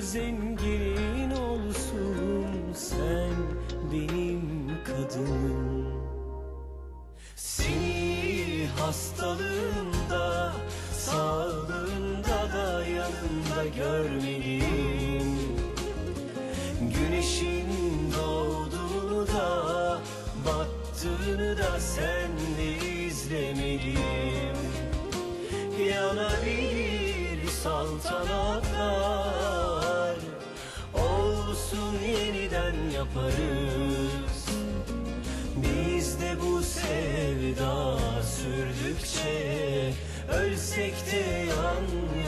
zengin olsun sen benim kadınım. Seni hastalığında sağlığında da yanında görmeliyim. Güneşin doğduğunu da battığını da senle izlemeliyim. Yanabilir saltanatlar Olsun yeniden yaparız. Biz de bu sevda sürdükçe Ölsek de yan yanayız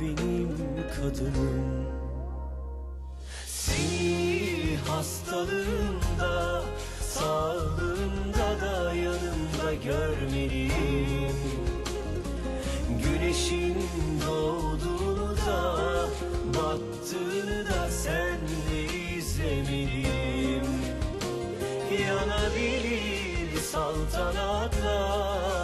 benim kadınım. Seni hastalığında Sağlığında da yanımda görmeliyim. Güneşin doğduğunu da Battığını da senle izlemeliyim. Yanabilir saltanatlar